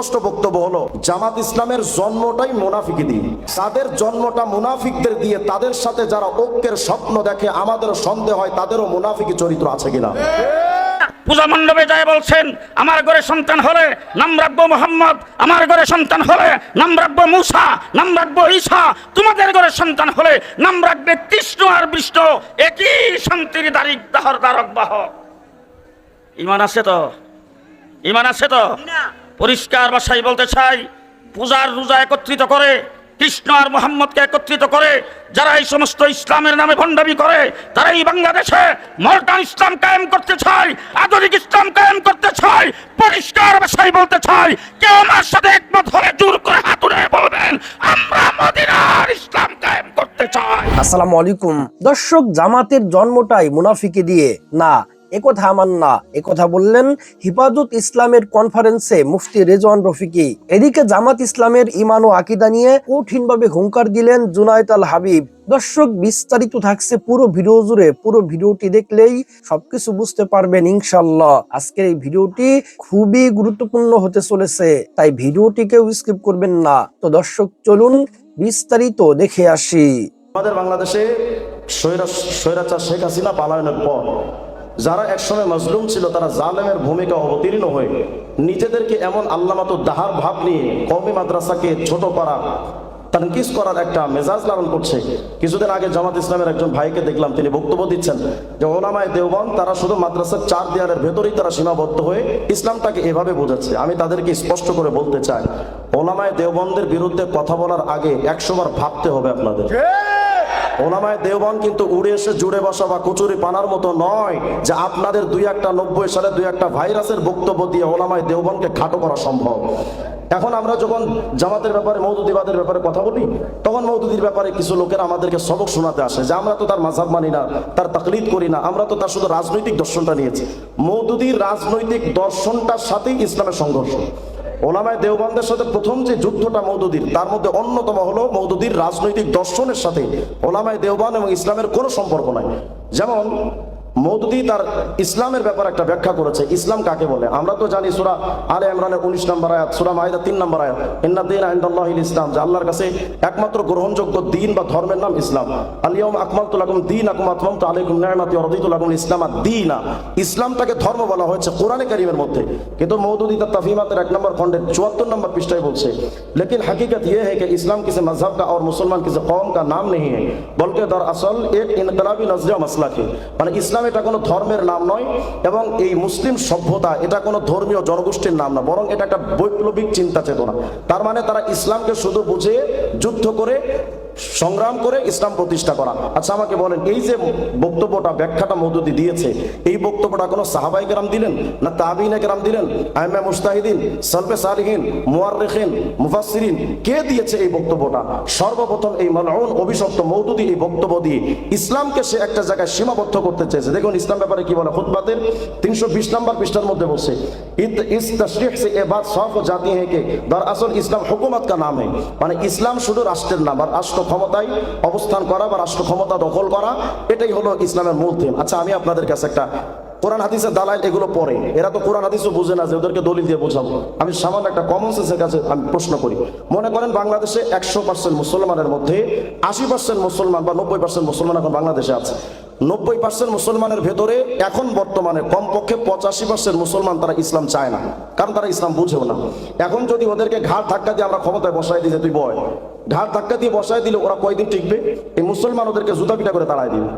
সুস্পষ্ট বক্তব্য হলো জামাত ইসলামের জন্মটাই মুনাফিকি দিয়ে তাদের জন্মটা মুনাফিকদের দিয়ে তাদের সাথে যারা ঐক্যের স্বপ্ন দেখে আমাদেরও সন্দেহ হয় তাদেরও মুনাফিকি চরিত্র আছে কিনা। পূজা মণ্ডপে যায় বলছেন আমার ঘরে সন্তান হলে নাম রাখব মোহাম্মদ আমার ঘরে সন্তান হলে নাম রাখব মুসা নাম রাখব ঈসা তোমাদের ঘরে সন্তান হলে নাম রাখবে কৃষ্ণ আর বিষ্ণু একই শান্তির দারিক দাহর দ্বারক বাহ ইমান আছে তো? ইমান আছে তো? পরিষ্কার ভাষায় বলতে চাই, পূজার রোজা একত্রিত করে, কৃষ্ণ আর মোহাম্মদকে একত্রিত করে, যারা এই সমস্ত ইসলামের নামে ভণ্ডামি করে, তারা এই বাংলাদেশে মর্টান ইসলাম কায়েম করতে চায়, আধুনিক ইসলাম কায়েম করতে চায়, পরিষ্কার ভাষায় বলতে চাই কেউ আমার সাথে একমত হলে জোর করে হাতুড়ে বলবেন, আমরা মদিনার ইসলাম কায়েম করতে চাই। আসসালামু আলাইকুম। দর্শক, জামাতের জন্মটাই মুনাফিকে দিয়ে, না একথা আমার না। একথা বললেন হিফাজত ইসলামের কনফারেন্সে মুফতি রেজওয়ান রফিকি। এদিকে জামাত ইসলামের ইমান ও আকিদা নিয়ে কঠিনভাবে হুঙ্কার দিলেন জুনায়েদ আল হাবিব। দর্শক, বিস্তারিত থাকছে পুরো ভিডিও জুড়ে। পুরো ভিডিওটি দেখলেই সবকিছু বুঝতে পারবেন ইনশাল্লাহ আজকের এই ভিডিওটি খুবই গুরুত্বপূর্ণ হতে চলেছে, তাই ভিডিওটি কেউ স্কিপ করবেন না। তো দর্শক, চলুন বিস্তারিত দেখে আসি। আমাদের বাংলাদেশে স্বৈরা- স্বৈরাচার শেখ হাসিনা পালায়নের পর যারা একসময় মজলুম ছিল, তারা জালেমের ভূমিকা অবতীর্ণ হয়ে নিজেদেরকে এমন আল্লামাত দাহার ভাব নিয়ে কওমি মাদ্রাসাকে ছোট করা, তানকিস করার একটা মেজাজ লালন করছে। কিছুদিন আগে জামাত ইসলামের একজন ভাইকে দেখলাম, তিনি বক্তব্য দিচ্ছেন যে, ওলামায় দেওবন তারা শুধু মাদ্রাসার চার দেয়ালের ভেতরেই তারা সীমাবদ্ধ হয়ে ইসলামটাকে এভাবে বোঝাচ্ছে। আমি তাদেরকে স্পষ্ট করে বলতে চাই, ওলামায় দেওবন্দের বিরুদ্ধে কথা বলার আগে একশো বার ভাবতে হবে আপনাদের। ওলামায় দেওবন কিন্তু উড়ে এসে জুড়ে বসা বা কচুরি পানার মতো নয় যে আপনাদের দুই একটা নব্বই সালে দুই একটা ভাইরাসের বক্তব্য দিয়ে ওলামায় দেওবনকে খাটো করা সম্ভব। এখন আমরা যখন জামাতের ব্যাপারে মৌদুদিবাদের ব্যাপারে কথা বলি, তখন মৌদুদির ব্যাপারে কিছু লোকের আমাদেরকে সবক শোনাতে আসে যে আমরা তো তার মাঝাব মানি না, তার তাকলিদ করি না, আমরা তো তার শুধু রাজনৈতিক দর্শনটা নিয়েছি। মৌদুদির রাজনৈতিক দর্শনটার সাথেই ইসলামের সংঘর্ষ। ওলামায় দেওবন্দের সাথে প্রথম যে যুদ্ধটা মৌদুদির, তার মধ্যে অন্যতম হলো মৌদুদির রাজনৈতিক দর্শনের সাথে ওলামায় দেওবান এবং ইসলামের কোনো সম্পর্ক নাই। যেমন মৌদুদি তার ইসলামের ব্যাপারে একটা ব্যাখ্যা করেছে ইসলাম কাকে বলে আমরা তো জানি সুরা আলে ইমরানের উনিশ নম্বর আয়াত সুরা মাহিদা তিন নম্বর আয়াত ইন্না দিন আইন্দাল্লাহিল ইসলাম যে আল্লাহর কাছে একমাত্র গ্রহণযোগ্য দিন বা ধর্মের নাম ইসলাম আলিয়ম আকমালতুল আকুম দিন আকুম আতমামতু আলাইকুম নি'মাতি ওয়া রাদিতুল আকুম ইসলাম দিনা ইসলামটাকে ধর্ম বলা হয়েছে কোরআনে কারিমের মধ্যে কিন্তু মৌদুদি তার তফিমাতের এক নম্বর খণ্ডের চুয়াত্তর নম্বর পৃষ্ঠায় বলছে लेकिन हकीकत यह है कि इस्लाम किसी मजहब का और मुसलमान किसी कौम का नाम नहीं है बल्कि दरअसल एक इनकलाबी नजरिया मसला के মানে ইসলাম এটা কোনো ধর্মের নাম নয় এবং এই মুসলিম সভ্যতা এটা কোনো ধর্মীয় জনগোষ্ঠীর নাম না, বরং এটা একটা বৈপ্লবিক চিন্তা চেতনা। তার মানে তারা ইসলামকে শুধু বুঝে, যুদ্ধ করে সংগ্রাম করে ইসলাম প্রতিষ্ঠা করা। আচ্ছা আমাকে বলেন, এই যে বক্তব্যটা, ব্যাখ্যাটা মৌদুদি দিয়েছে, এই বক্তব্যটা কোনো সাহাবাই কেরাম দিলেন না তাবিনে কেরাম দিলেন? আইমা মুস্তাহিদিন, সালফে সালিহীন মুয়ারেখিন মুফাসিরিন কে দিয়েছে এই বক্তব্যটা? সর্বপ্রথম এই মালউন অভিশপ্ত মৌদুদি এই বক্তব্য দিয়ে ইসলামকে সে একটা জায়গায় সীমাবদ্ধ করতে চেয়েছে। দেখুন, ইসলাম ব্যাপারে কি বলে? খুতবাতের তিনশো বিশ নম্বর পৃষ্ঠার মধ্যে বসে ইস সফ জাতি হ্যাঁ কে আসল ইসলাম হুকুমত কা নাম হ্যাঁ মানে ইসলাম শুধু রাষ্ট্রের নাম, আর রাষ্ট্র ক্ষমতায় অবস্থান করা বা রাষ্ট্র ক্ষমতা দখল করা, এটাই হলো ইসলামের মূল থিম আচ্ছা আমি আপনাদের কাছে একটা কোরআন, হাদিসের দালাইল এগুলো পড়ে। এরা তো কোরআন, হাদিসও বুঝে না যে ওদেরকে দলিল দিয়ে বোঝাবো। আমি সামান্য একটা কমন সেন্সের কাছে আমি প্রশ্ন করি। মনে করেন বাংলাদেশে একশো পার্সেন্ট মুসলমানের মধ্যে আশি পার্সেন্ট মুসলমান বা নব্বই পার্সেন্ট মুসলমান এখন বাংলাদেশে আছে। নব্বই পার্সেন্ট মুসলমানের ভেতরে এখন বর্তমানে কমপক্ষে পঁচাশি পার্সেন্ট মুসলমান তারা ইসলাম চায় না। কারণ তারা ইসলাম বুঝেও না। এখন যদি ওদেরকে ঘাট ধাক্কা দিয়ে আমরা ক্ষমতায় বসাই দিই যে তুই বয় ঘাট ধাক্কা দিয়ে বসায় দিলে ওরা কয়দিন টিকবে? এই মুসলমান ওদেরকে জুতা পিটা করে তাড়াই দিবে।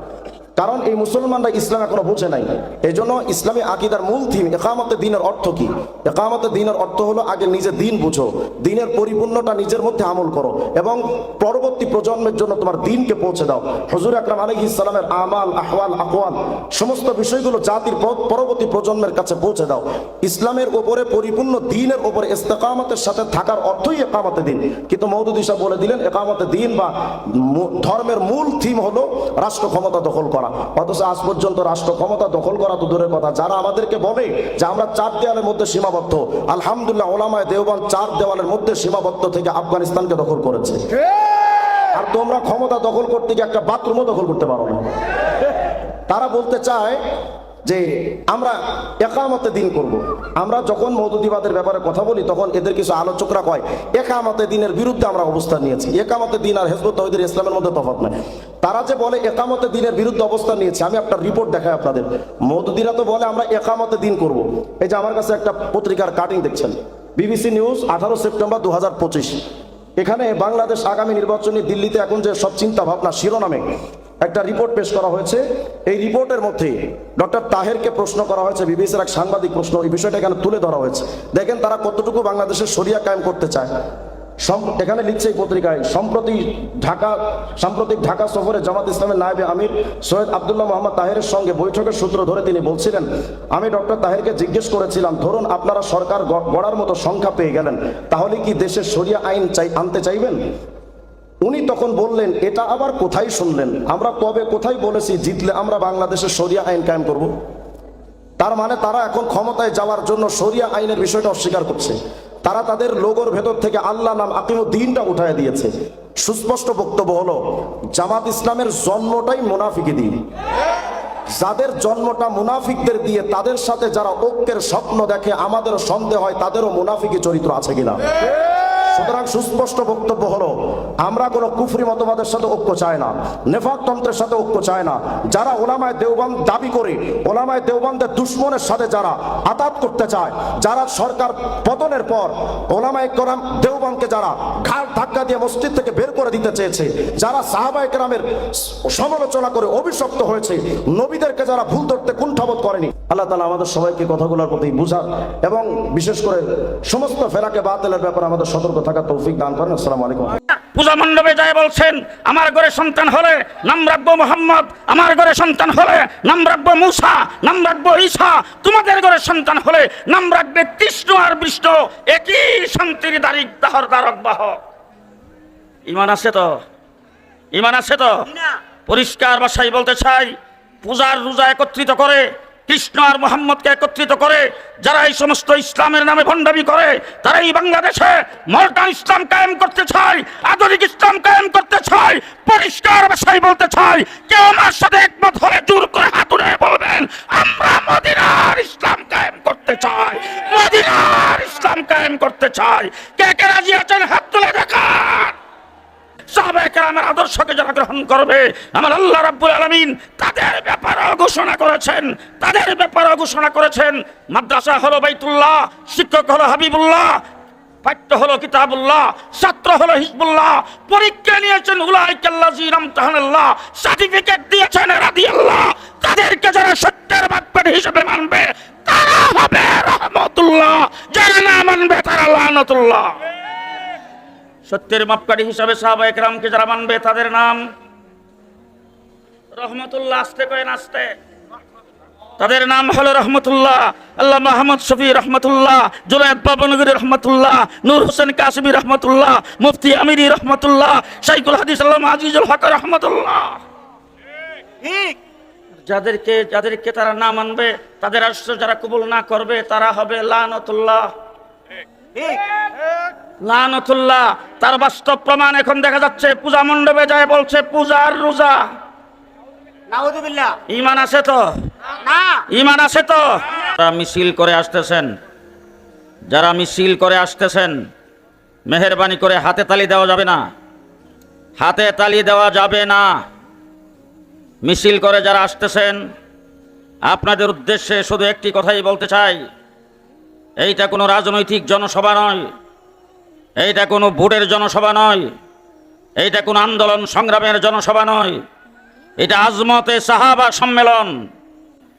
কারণ এই মুসলমানরা ইসলাম এখনও বুঝে নাই। এই জন্য ইসলামী আকিদার মূল থিম একামতে দিনের অর্থ কি? একামতে দিনের অর্থ হলো আগে নিজে দিন বুঝো, দিনের পরিপূর্ণটা নিজের মধ্যে আমল করো এবং পরবর্তী প্রজন্মের জন্য তোমার দিনকে পৌঁছে দাও। হজুর আকরাম আলহি ইসলামের আমাল, আহওয়াল, আকওয়াল সমস্ত বিষয়গুলো জাতির পরবর্তী প্রজন্মের কাছে পৌঁছে দাও। ইসলামের ওপরে পরিপূর্ণ দিনের ওপরে ইস্তেকামতের সাথে থাকার অর্থই একামতে দিন। কিন্তু মৌদুদি বলে দিলেন একামতে দিন বা ধর্মের মূল থিম হলো রাষ্ট্র ক্ষমতা দখল করা। অথচ আজ পর্যন্ত রাষ্ট্র ক্ষমতা দখল করা তো দূরের কথা। যারা আমাদেরকে বলে যে আমরা চার দেওয়ালের মধ্যে সীমাবদ্ধ আলহামদুল্লাহ ওলামায় দেওবান চার দেওয়ালের মধ্যে সীমাবদ্ধ থেকে আফগানিস্তানকে দখল করেছে। আর তোমরা ক্ষমতা দখল করতে গিয়ে একটা বাথরুমও দখল করতে পারো না। তারা বলতে চায় যে আমরা একামতে দিন করব। আমরা যখন মৌদুদিবাদের ব্যাপারে কথা বলি, তখন এদের কিছু আলোচকরা কয়, একামতে দিনের বিরুদ্ধে আমরা অবস্থান নিয়েছি। একামতে দিন আর হেজবত তহিদের ইসলামের মধ্যে তফাৎ নাই। তারা যে বলে একামতে দিনের বিরুদ্ধে অবস্থান নিয়েছে, আমি একটা রিপোর্ট দেখাই আপনাদের। মৌদুদিরা তো বলে আমরা একামতে দিন করব। এই যে আমার কাছে একটা পত্রিকার কাটিং দেখছেন। বিবিসি নিউজ আঠারো সেপ্টেম্বর দু হাজার পঁচিশ। এখানে বাংলাদেশ আগামী নির্বাচনে দিল্লিতে এখন যে সব চিন্তা ভাবনা শিরোনামে একটা রিপোর্ট পেশ করা হয়েছে, এই রিপোর্টের মধ্যে ডক্টর তাহেরকে প্রশ্ন করা হয়েছে, বিবিসির এক সাংবাদিক প্রশ্ন, এই বিষয়টা এখানে তুলে ধরা হয়েছে। দেখেন তারা কতটুকু বাংলাদেশের সরিয়া কায়েম করতে চায়। এখানে লিখছে এই পত্রিকায়, সম্প্রতি ঢাকা সাম্প্রতিক ঢাকা সফরে জামাত ইসলামের নায়েবে আমির সৈয়দ আবদুল্লাহ মোহাম্মদ তাহেরের সঙ্গে বৈঠকের সূত্র ধরে তিনি বলছিলেন, আমি ডক্টর তাহেরকে জিজ্ঞেস করেছিলাম, ধরুন আপনারা সরকার গড়ার মতো সংখ্যা পেয়ে গেলেন, তাহলে কি দেশের সরিয়া আইন চাই আনতে চাইবেন? উনি তখন বললেন, এটা আবার কোথায় শুনলেন? আমরা কবে কোথায় বলেছি, জিতলে আমরা বাংলাদেশের সরিয়া আইন কায়েম করব তার মানে তারা এখন ক্ষমতায় যাওয়ার জন্য সরিয়া আইনের বিষয়টা অস্বীকার করছে। তারা তাদের লোগোর ভেতর থেকে আল্লাহ নাম আকিমুদ্দিনটা উঠায় দিয়েছে। সুস্পষ্ট বক্তব্য হলো, জামাত ইসলামের জন্মটাই মুনাফিকি দিন। যাদের জন্মটা মুনাফিকদের দিয়ে, তাদের সাথে যারা ঐক্যের স্বপ্ন দেখে, আমাদেরও সন্দেহ হয় তাদেরও মুনাফিকি চরিত্র আছে কিনা। সুতরাং সুস্পষ্ট বক্তব্য হলো, আমরা কোনো কুফরি মতবাদের সাথে ঐক্য চাই না নেফাকতন্ত্রের সাথে ঐক্য চায় না। যারা ওলামায় দেওবান দাবি করে, ওলামায় দেওবানদের দুশ্মনের সাথে যারা আতাত করতে চায়, যারা সরকার পতনের পর ওলামায় করাম দেওবানকে যারা ঘাট ধাক্কা দিয়ে মসজিদ থেকে বের করে দিতে চেয়েছে, যারা সাহাবায় কেরামের সমালোচনা করে অভিশপ্ত হয়েছে, নবীদেরকে যারা ভুল ধরতে কুণ্ঠাবোধ করেনি। আল্লাহ তালা আমাদের সবাইকে কথাগুলোর প্রতি বুঝার এবং বিশেষ করে সমস্ত ফেরাকে বাতিলের ব্যাপারে আমাদের সতর্ক থাকা তৌফিক দান করেন। আসসালামু আলাইকুম। পূজা মণ্ডপে যায় বলছেন আমার ঘরে সন্তান হলে নাম রাখব মোহাম্মদ আমার ঘরে সন্তান হলে নাম রাখব মুসা নাম রাখব ঈসা তোমাদের ঘরে সন্তান হলে নাম রাখবে কৃষ্ণ আর বিষ্ণু একই শান্তির দারিক দাহর দ্বারক বাহক ইমান আছে তো? ইমান আছে তো? পরিষ্কার ভাষায় বলতে চাই পূজার রোজা একত্রিত করে কৃষ্ণ আর মোহাম্মদকে একত্রিত করে যারা এই সমস্ত ইসলামের নামে ভণ্ডামি করে তারা এই বাংলাদেশে মডার্ন ইসলাম কায়েম করতে চায়, আধুনিক ইসলাম কায়েম করতে চায়, পরিষ্কার ভাষায় বলতে চাই কেউ আমার সাথে একমত হলে জোর করে হাতুড়ে বলবেন, আমরা মদিনার ইসলাম কায়েম করতে চাই, মদিনার ইসলাম কায়েম করতে চাই। কে কে রাজি আছেন? হাত তুলে দেখান। সাহাবাহামের আদর্শকে যারা গ্রহণ করবে, আমার আল্লাহ রাব্বুল আলামিন তাদের ব্যাপারে ঘোষণা করেছেন, তাদের ব্যাপারে ঘোষণা করেছেন। মাদ্রাসা হলো বাইতুল্লাহ, শিক্ষক হলো হাবিবুল্লাহ, পাঠ্য হলো কিতাবুল্লাহ, ছাত্র হলো হিজবুল্লাহ, পরীক্ষা নিয়েছেন রামতাহানাল্লাহ সার্টিফিকেট দিয়েছেন রাদিয়াল্লাহ, তাদেরকে যারা সত্যের বাক্যের হিসেবে মানবে, তারা হবে রহমতুল্লাহ, যারা না মানবে তারা লানতুল্লাহ। সত্যের মাপকাঠি হিসাবে সাহাবা একরামকে যারা মানবে তাদের নাম রহমতুল্লাহ আসতে কয়েন আসতে? তাদের নাম হলো রহমতুল্লাহ। আল্লাহ মাহমুদ শফি রহমতুল্লাহ জুনায়দ বাবনগরী রহমতুল্লাহ নূর হোসেন কাসমি রহমতুল্লাহ মুফতি আমিরি রহমতুল্লাহ শাইকুল হাদিস আল্লাহ আজিজুল হক রহমতুল্লাহ। যাদেরকে যাদেরকে তারা না মানবে তাদের আশ্রয় যারা কবুল না করবে তারা হবে লানতুল্লাহ। লানতুল্লাহ তার বাস্তব প্রমাণ এখন দেখা যাচ্ছে। পূজা মণ্ডপে যায় বলছে পূজার রোজা। ইমান আছে তো? ইমান আছে তো? যারা মিছিল করে আসতেছেন যারা মিছিল করে আসতেছেন মেহরবানি করে হাতে তালি দেওয়া যাবে না। হাতে তালি দেওয়া যাবে না। মিছিল করে যারা আসতেছেন আপনাদের উদ্দেশ্যে শুধু একটি কথাই বলতে চাই। এইটা কোনো রাজনৈতিক জনসভা নয়। এইটা কোনো ভোটের জনসভা নয়। এইটা কোনো আন্দোলন সংগ্রামের জনসভা নয়। এটা আজমতে সাহাবা সম্মেলন।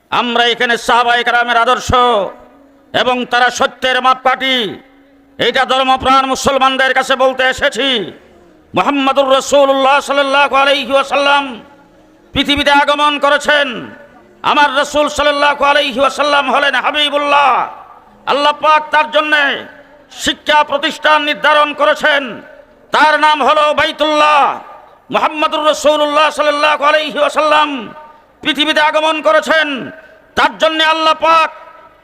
আমরা এখানে সাহাবা একরামের আদর্শ এবং তারা সত্যের মাপকাঠি। এইটা ধর্মপ্রাণ মুসলমানদের কাছে বলতে এসেছি। মোহাম্মদুর রসুল্লাহ সাল্লাহ পৃথিবীতে আগমন করেছেন। আমার রসুল সাল্লাহ আলহি আসাল্লাম হলেন হাবিবুল্লাহ। আল্লাহ পাক তার জন্যে শিক্ষা প্রতিষ্ঠান নির্ধারণ করেছেন। তার নাম হলো বাইতুল্লাহ। মোহাম্মদুর রসুল্লাহ সাল্লাহ আলহি পৃথিবীতে আগমন করেছেন। তার জন্য আল্লাহ পাক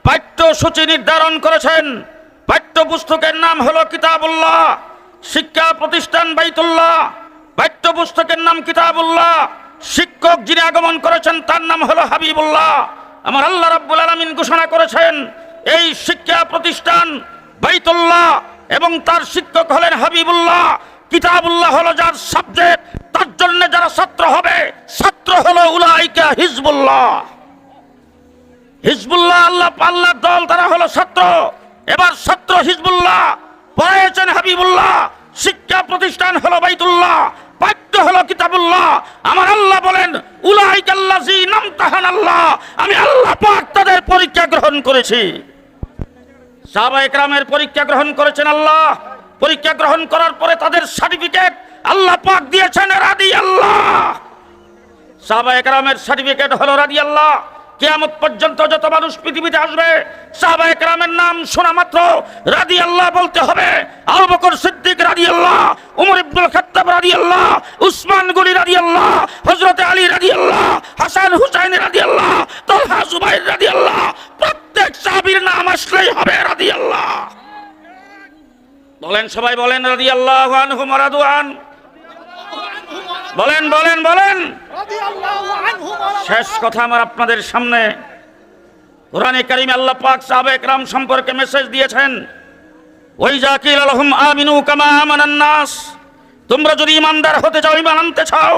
পাঠ্যসূচি নির্ধারণ করেছেন। পাঠ্যপুস্তকের নাম হলো কিতাবুল্লাহ। শিক্ষা প্রতিষ্ঠান বাইতুল্লাহ। পাঠ্যপুস্তকের নাম কিতাবুল্লাহ। শিক্ষক যিনি আগমন করেছেন, তার নাম হলো হাবিবুল্লাহ। আমার আল্লাহ রাব্বুল আলামিন ঘোষণা করেছেন, এই শিক্ষা প্রতিষ্ঠান বাইতুল্লাহ এবং তার শিক্ষক হলেন হাবিবুল্লাহ। কিতাবুল্লাহ হলো যার সাবজেক্ট তার জন্য যারা ছাত্র হবে, ছাত্র হলো উলাইকা হিজবুল্লাহ। হিজবুল্লাহ আল্লাহ আল্লাহর দল তারা হলো ছাত্র। এবার ছাত্র হিজবুল্লাহ পড়াইছেন হাবিবুল্লাহ, শিক্ষা প্রতিষ্ঠান হলো বাইতুল্লাহ, পাঠ্য হলো কিতাবুল্লাহ। আমার আল্লাহ বলেন উলাইকাল্লাজি নামতাহান আল্লাহ আমি আল্লাহ পাক তাদের পরীক্ষা গ্রহণ করেছি। সাহাবা একরামের পরীক্ষা গ্রহণ করেছেন আল্লাহ। পরীক্ষা গ্রহণ করার পরে তাদের সার্টিফিকেট আল্লাহ পাক দিয়েছেন, রাদি আল্লাহ। সাহাবা একরামের সার্টিফিকেট হলো রাদি আল্লাহ। কেয়ামত পর্যন্ত যত মানুষ পৃথিবীতে আসবে, সাহাবা একরামের নাম শোনা মাত্র রাদি আল্লাহ বলতে হবে। আবু বকর সিদ্দিক রাদি আল্লাহ, উমর ইবনুল খাত্তাব রাদি আল্লাহ, উসমান গনি রাদি আল্লাহ, হযরত আলী রাদি আল্লাহ, হাসান হুসাইন রাদি আল্লাহ, তালহা জুবাইর রাদি আল্লাহ প্রত্যেক সাহাবীর নাম আসলেই হবে রাদি আল্লাহ বলেন সবাই বলেন রাদি আল্লাহ আনহু মারাদুয়ান বলেন বলেন বলেন। শেষ কথা আমার আপনাদের সামনে। কোরআনে কারিমে আল্লাহ পাক সাহাবে একরাম সম্পর্কে মেসেজ দিয়েছেন। ওই জাকিল আলহম আমিনু কামা আমানান নাস। তোমরা যদি ইমানদার হতে চাও ইমান আনতে চাও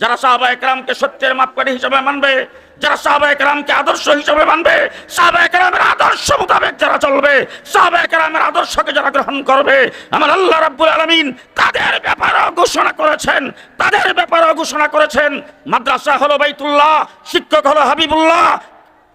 যারা সাহাবা একরামকে সত্যের মাপকারী হিসেবে মানবে, যারা সাহাবা একরামকে আদর্শ হিসেবে মানবে, সাহাবা একরামের আদর্শ মোতাবেক যারা চলবে, সাহাবা একরামের আদর্শকে যারা গ্রহণ করবে, আমার আল্লাহ রাব্বুল আলামিন তাদের ব্যাপারেও ঘোষণা করেছেন, তাদের ব্যাপারেও ঘোষণা করেছেন। মাদ্রাসা হলো বাইতুল্লাহ, শিক্ষক হলো হাবিবুল্লাহ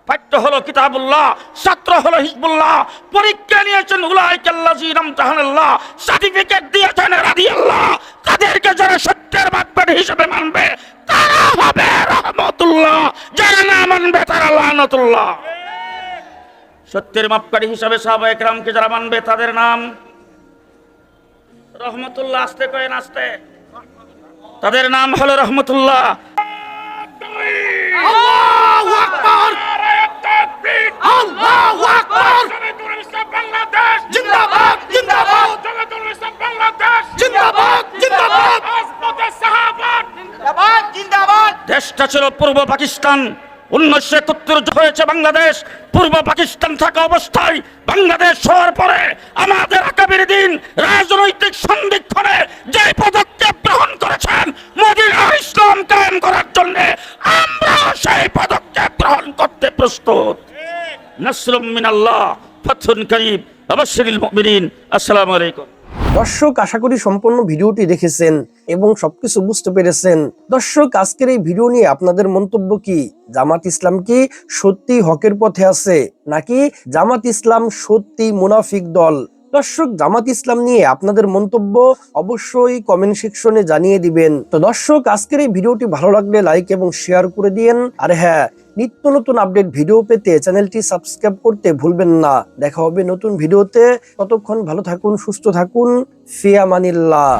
পাঠ্য হলো কিতাবুল্লাহ, ছাত্র হলো হিজবুল্লাহ, পরীক্ষা নিয়েছেন উলাইকাল্লাজি নামতাহানাল্লাহ সার্টিফিকেট দিয়েছেন রাদিয়াল্লাহ, তাদেরকে যারা সত্যের বাক্যাট হিসেবে মানবে, তারা হবে রহমতুল্লাহ, যারা না মানবে তারা লানতুল্লাহ। সত্যের মাপকাঠি হিসাবে সাহাবা একরামকে যারা মানবে তাদের নাম রহমতুল্লাহ, আসতে কয়ে নাচতে। তাদের নাম হলো রহমতুল্লাহ আল্লাহু আকবার আল্লাহু আকবার। বাংলাদেশ জিন্দাবাদ জিন্দাবাদ। ইসলাম বাংলাদেশ জিন্দাবাদ জিন্দাবাদ। রাজপথে সাহাবাত জিন্দাবাদ জিন্দাবাদ। দেশটা ছিল পূর্ব পাকিস্তান উনিশশো একাত্তর হয়েছে বাংলাদেশ। পূর্ব পাকিস্তান থাকা অবস্থায় বাংলাদেশ হওয়ার পরে আমাদের আগামীর দিন রাজনৈতিক সন্দিক্ষণে যে পদক্ষেপ গ্রহণ করেছেন মদিনা ইসলাম কায়েম করার জন্য আমরা সেই পদক্ষেপ গ্রহণ করতে প্রস্তুত। দর্শক, আশা করি সম্পূর্ণ ভিডিওটি দেখেছেন এবং সবকিছু বুঝতে পেরেছেন। দর্শক, আজকের এই ভিডিও নিয়ে আপনাদের মন্তব্য কি? জামাত ইসলাম কি সত্যি হকের পথে আছে, নাকি জামাত ইসলাম সত্যি মুনাফিক দল? দর্শক, জামাত ইসলাম নিয়ে আপনাদের মন্তব্য অবশ্যই কমেন্ট সেকশনে জানিয়ে দিবেন। তো দর্শক, আজকের এই ভিডিওটি ভালো লাগলে লাইক এবং শেয়ার করে দিয়েন। আর হ্যাঁ নিত্য নতুন আপডেট ভিডিও পেতে চ্যানেলটি সাবস্ক্রাইব করতে ভুলবেন না। দেখা হবে নতুন ভিডিওতে ততক্ষণ ভালো থাকুন, সুস্থ থাকুন। ফিয়ামানিল্লাহ